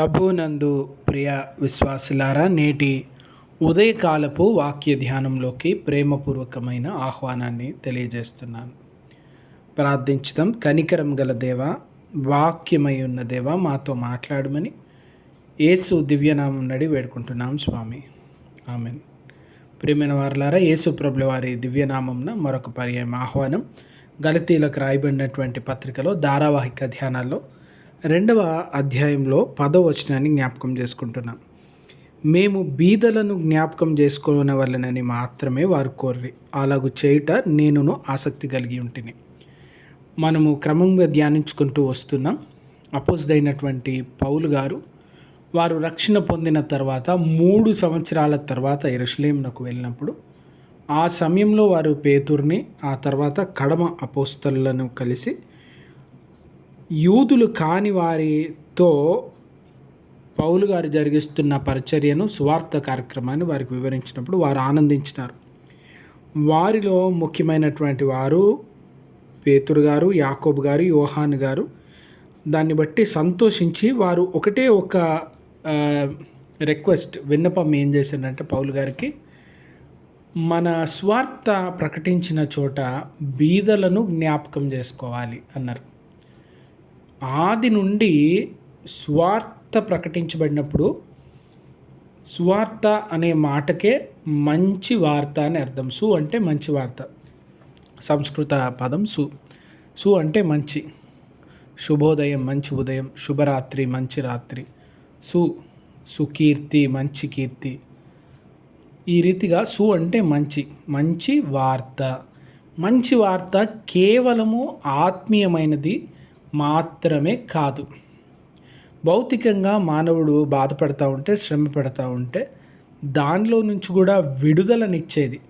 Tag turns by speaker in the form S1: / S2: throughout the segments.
S1: ప్రభునందు ప్రియ విశ్వాసులారా నేటి ఉదయకాలపు వాక్య ధ్యానంలోకి ప్రేమపూర్వకమైన ఆహ్వానాన్ని తెలియజేస్తున్నాను. ప్రార్థించడం కనికరం గల దేవ వాక్యమై ఉన్న దేవ మాతో మాట్లాడమని యేసు దివ్యనామం నడి వేడుకుంటున్నాం స్వామి. ఆమెన్. ప్రియమైన వారులారా యేసు ప్రభుల వారి దివ్యనామంన మరొక పర్యాయం ఆహ్వానం. గలతీలకు రాయబడినటువంటి పత్రికలో ధారావాహిక ధ్యానాల్లో రెండవ అధ్యాయంలో పదవ వచనాన్ని జ్ఞాపకం చేసుకుంటున్నాం. మేము బీదలను జ్ఞాపకం చేసుకునే వాళ్ళనని మాత్రమే వారు కోర్రి. అలాగూ చేయుట నేనును ఆసక్తి కలిగి ఉంటిని. మనము క్రమంగా ధ్యానించుకుంటూ వస్తున్నాం. అపోజ్డైనటువంటి పౌలు గారు వారు రక్షణ పొందిన తర్వాత మూడు సంవత్సరాల తర్వాత ఎరుషలేంకు వెళ్ళినప్పుడు ఆ సమయంలో వారు పేతుర్ని ఆ తర్వాత కడమ అపోస్తలను కలిసి యూదులు కాని వారితో పౌలు గారు జరిగిస్తున్న పరిచర్యను స్వార్థ కార్యక్రమాన్ని వారికి వివరించినప్పుడు వారు ఆనందించినారు. వారిలో ముఖ్యమైనటువంటి వారు పేతురు గారు యాకోబ్ గారు యోహాన్ గారు. దాన్ని బట్టి సంతోషించి వారు ఒకటే ఒక రిక్వెస్ట్ విన్నపం ఏం చేశారంటే పౌలు గారికి మన స్వార్థ ప్రకటించిన చోట బీదలను జ్ఞాపకం చేసుకోవాలి అన్నారు. ఆది నుండి స్వార్థ ప్రకటించబడినప్పుడు స్వార్థ అనే మాటకే మంచి వార్త అని అర్థం. సు అంటే మంచి వార్త. సంస్కృత పదం సు. సు అంటే మంచి. శుభోదయం మంచి ఉదయం శుభరాత్రి మంచి రాత్రి. సు సుకీర్తి మంచి కీర్తి. ఈ రీతిగా సు అంటే మంచి మంచి వార్త. మంచి వార్త కేవలము ఆత్మీయమైనది మాత్రమే కాదు. భౌతికంగా మానవుడు బాధపడతా ఉంటే శ్రమ పెడతా ఉంటే దానిలో నుంచి కూడా విడుదలనిచ్చేది.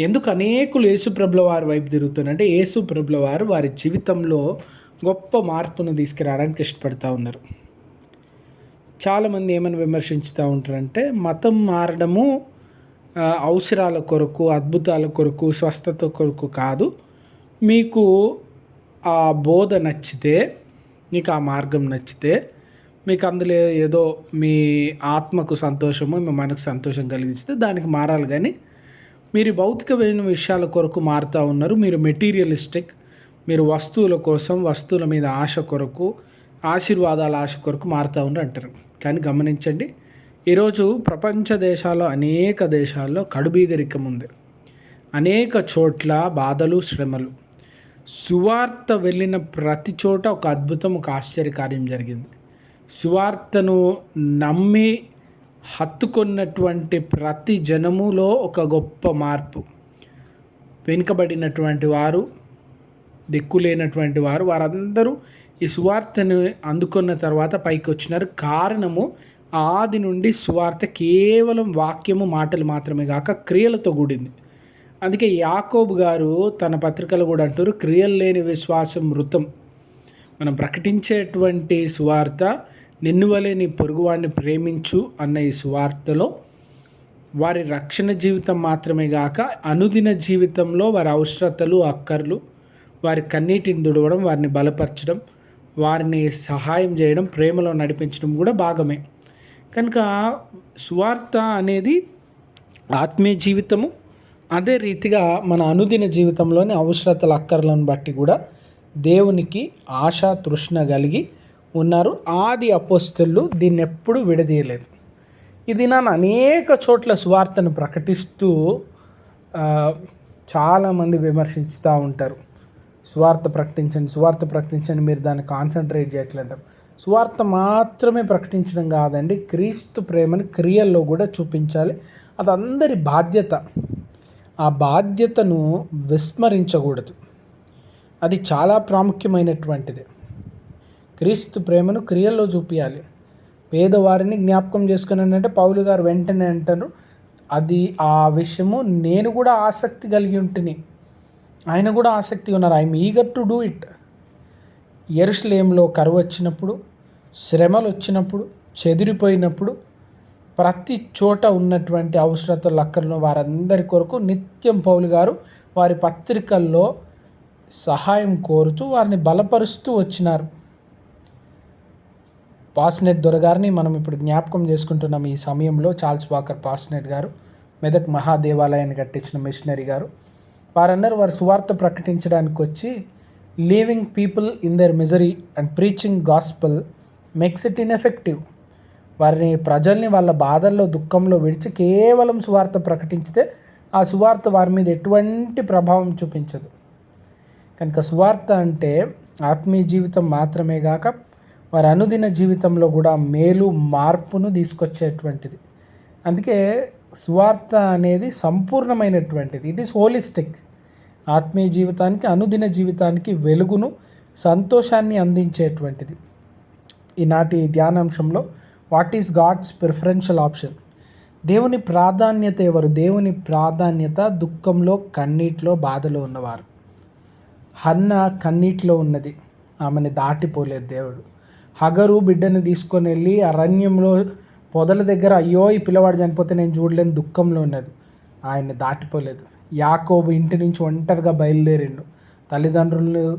S1: ఎందుకు అనేకులు యేసుప్రభుల వారి వైపు తిరుగుతున్నారంటే యేసుప్రభుల వారు వారి జీవితంలో గొప్ప మార్పును తీసుకురావడానికి ఇష్టపడుతూ ఉన్నారు. చాలామంది ఏమైనా విమర్శించుతూ ఉంటారంటే మతం మారడము అవసరాల కొరకు అద్భుతాల కొరకు స్వస్థత కొరకు కాదు. మీకు ఆ బోధ నచ్చితే మీకు ఆ మార్గం నచ్చితే మీకు అందులో ఏదో మీ ఆత్మకు సంతోషము మీ మనకు సంతోషం కలిగిస్తే దానికి మారాలి. కానీ మీరు భౌతికమైన విషయాల కొరకు మారుతూ ఉన్నారు. మీరు మెటీరియలిస్టిక్ మీరు వస్తువుల కోసం వస్తువుల మీద ఆశ కొరకు ఆశీర్వాదాల ఆశ కొరకు మారుతూ ఉన్నారు అంటారు. కానీ గమనించండి ఈరోజు ప్రపంచ దేశాల్లో అనేక దేశాల్లో కడుబీదరికం ఉంది. అనేక చోట్ల బాధలు శ్రమలు. సువార్త వెళ్ళిన ప్రతి చోట ఒక అద్భుతం ఒక ఆశ్చర్యకార్యం జరిగింది. సువార్తను నమ్మి హత్తుకున్నటువంటి ప్రతి జనములో ఒక గొప్ప మార్పు. వెనుకబడినటువంటి వారు దిక్కులేనటువంటి వారు వారందరూ ఈ సువార్తను అందుకున్న తర్వాత పైకి వచ్చినారు కారణము ఆది నుండి సువార్త కేవలం వాక్యము మాటలు మాత్రమే కాక క్రియలతో కూడింది. అందుకే యాకోబు గారు తన పత్రికలు కూడా అంటారు క్రియలు లేని విశ్వాసం మృతం మనం ప్రకటించేటువంటి సువార్త నిన్నువలే నీ పొరుగువాడిని ప్రేమించు అన్న ఈ సువార్తలో వారి రక్షణ జీవితం మాత్రమే కాక అనుదిన జీవితంలో వారి అవసరతలు అక్కర్లు వారి కన్నీటిని దుడవడం వారిని బలపరచడం వారిని సహాయం చేయడం ప్రేమలో నడిపించడం కూడా భాగమే. కనుక సువార్త అనేది ఆత్మీయ జీవితము అదే రీతిగా మన అనుదిన జీవితంలోని అవసరతల అక్కర్లను బట్టి కూడా దేవునికి ఆశ తృష్ణ కలిగి ఉన్నారు. ఆది అపోస్తులు దీన్ని ఎప్పుడు విడదీయలేదు. ఇది నన్ను అనేక చోట్ల సువార్తను ప్రకటిస్తూ చాలామంది విమర్శిస్తూ ఉంటారు. స్వార్థ ప్రకటించండి స్వార్థ ప్రకటించండి మీరు దాన్ని కాన్సన్ట్రేట్ చేయట్లేదంటారు. స్వార్థ మాత్రమే ప్రకటించడం కాదండి క్రీస్తు ప్రేమని క్రియల్లో కూడా చూపించాలి. అది అందరి బాధ్యత. ఆ బాధ్యతను విస్మరించకూడదు. అది చాలా ప్రాముఖ్యమైనటువంటిది. క్రీస్తు ప్రేమను క్రియల్లో చూపించాలి పేదవారిని జ్ఞాపకం చేసుకుని అంటే పౌలు గారు వెంటనే అంటారు అది ఆ విషయము నేను కూడా ఆసక్తి కలిగి ఉంటుని. ఆయన కూడా ఆసక్తి ఉన్నారు. I'm eager to do it ఎరుసలేంలో కరువు వచ్చినప్పుడు శ్రమలు వచ్చినప్పుడు చెదిరిపోయినప్పుడు ప్రతి చోట ఉన్నటువంటి అవసరతలు అక్కర్లను వారందరి కొరకు నిత్యం పౌలు గారు వారి పత్రికల్లో సహాయం కోరుతూ వారిని బలపరుస్తూ వచ్చినారు. పాస్నెట్ దొరగారిని మనం ఇప్పుడు జ్ఞాపకం చేసుకుంటున్నాం ఈ సమయంలో చార్ల్స్ వాకర్ పాస్నెట్ గారు మెదక్ మహాదేవాలయాన్ని కట్టించిన మిషనరీ గారు. వారందరూ వారి సువార్త ప్రకటించడానికి వచ్చి leaving people in their misery and preaching gospel makes it ineffective. వారిని ప్రజల్ని వాళ్ళ బాధల్లో దుఃఖంలో విడిచి కేవలం సువార్త ప్రకటించితే ఆ సువార్త వారి మీద ఎటువంటి ప్రభావం చూపించదు. కనుక సువార్త అంటే ఆత్మీయ జీవితం మాత్రమే కాక వారి అనుదిన జీవితంలో కూడా మేలు మార్పును తీసుకొచ్చేటువంటిది. అందుకే సువార్త అనేది సంపూర్ణమైనటువంటిది. ఇట్ ఈస్ హోలిస్టిక్ ఆత్మీయ జీవితానికి అనుదిన జీవితానికి వెలుగును సంతోషాన్ని అందించేటువంటిది. ఈనాటి ధ్యానాంశంలో what is God's preferential option దేవుని ప్రాధాన్యత ఎవరు? దేవుని ప్రాధాన్యత దుఃఖంలో కన్నీటిలో బాధలో ఉన్నవారు. హన్న కన్నీటిలో ఉన్నది. ఆమెని దాటిపోలేదు దేవుడు. హగరు బిడ్డను తీసుకొని వెళ్ళి అరణ్యంలో పొదల దగ్గర అయ్యో ఈ పిల్లవాడు చనిపోతే నేను చూడలేని దుఃఖంలో ఉన్నది. ఆయన్ని దాటిపోలేదు. యాకోబు ఇంటి నుంచి ఒంటరిగా బయలుదేరిండు. తల్లిదండ్రులు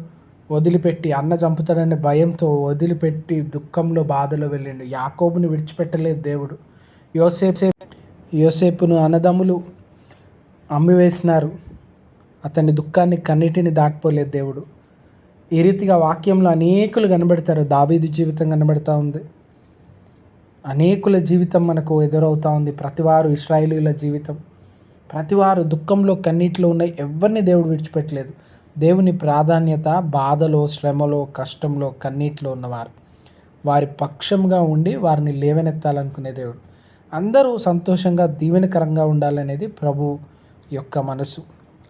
S1: వదిలిపెట్టి అన్న చంపుతాడనే భయంతో వదిలిపెట్టి దుఃఖంలో బాధలో వెళ్ళిండు. యాకోబుని విడిచిపెట్టలేదు దేవుడు. యోసేపు యోసేపును అన్నదమ్ములు అమ్మివేసినారు. అతని దుఃఖాన్ని కన్నిటిని దాటిపోలేదు దేవుడు. ఈ రీతిగా వాక్యంలో అనేకులు కనబడతారు. దావీదు జీవితం కనబడుతూ ఉంది. అనేకుల జీవితం మనకు ఎదురవుతూ ఉంది. ప్రతివారు ఇస్రాయిలీల జీవితం. ప్రతివారు దుఃఖంలో కన్నీటిలో ఉన్న ఎవరిని దేవుడు విడిచిపెట్టలేదు. దేవుని ప్రాధాన్యత బాధలో శ్రమలో కష్టంలో కన్నీటిలో ఉన్నవారు. వారి పక్షంగా ఉండి వారిని లేవనెత్తాలనుకునే దేవుడు. అందరూ సంతోషంగా దీవెనకరంగా ఉండాలనేది ప్రభు యొక్క మనసు.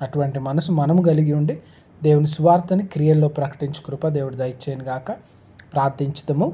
S1: అటువంటి మనసు మనము కలిగి ఉండి దేవుని సువార్తని క్రియల్లో ప్రకటించు కృప దేవుడు దయచేయను గాక. ప్రార్థించుదాము.